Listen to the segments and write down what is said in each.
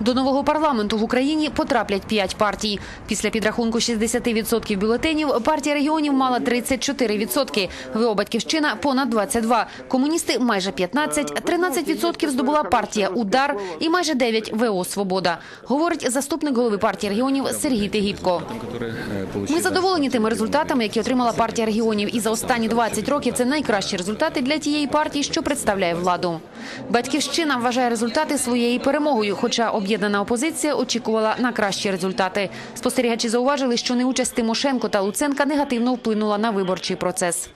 До нового парламенту в Україні потраплять п'ять партій. Після підрахунку 60% бюлетенів партія регіонів мала 34%, ВО «Батьківщина» – понад 22%, комуністи – майже 15%, 13% здобула партія «Удар» і майже 9% ВО «Свобода», говорить заступник голови партії регіонів Сергій Тигіпко. Ми задоволені тими результатами, які отримала партія регіонів. І за останні 20 років це найкращі результати для тієї партії, що представляє владу. Батьківщина вважає результати своєю перемогою, хоча об'єднана опозиція очікувала на кращі результати. Спостерігачі зауважили, що неучасть Тимошенко та Луценка негативно вплинула на виборчий процес.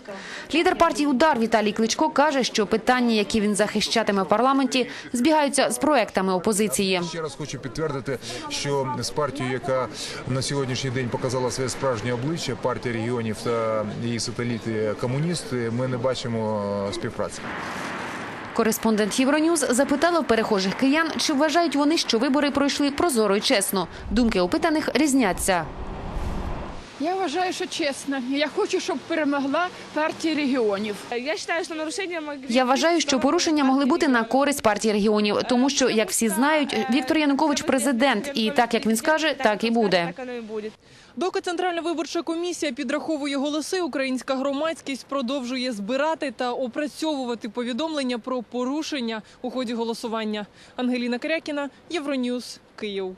Лідер партії «Удар» Віталій Кличко каже, що питання, які він захищатиме в парламенті, збігаються з проектами опозиції. Ще раз хочу підтвердити, що з партією, яка на сьогоднішній день показала своє справжнє обличчя, партія регіонів та її сателіти комуністи, ми не бачимо співпраці. Кореспондент Євроньюз запитала перехожих киян, чи вважають вони, що вибори пройшли прозоро і чесно. Думки опитаних різняться. Я вважаю, що чесно. Я хочу, щоб перемогла партія регіонів. Я вважаю, що порушення могли бути на користь партії регіонів, тому що, як всі знають, Віктор Янукович президент, і так як він скаже, так і буде. Доки Центральна виборча комісія підраховує голоси, українська громадськість продовжує збирати та опрацьовувати повідомлення про порушення у ході голосування. Ангеліна Крякіна, Євроньюз, Київ.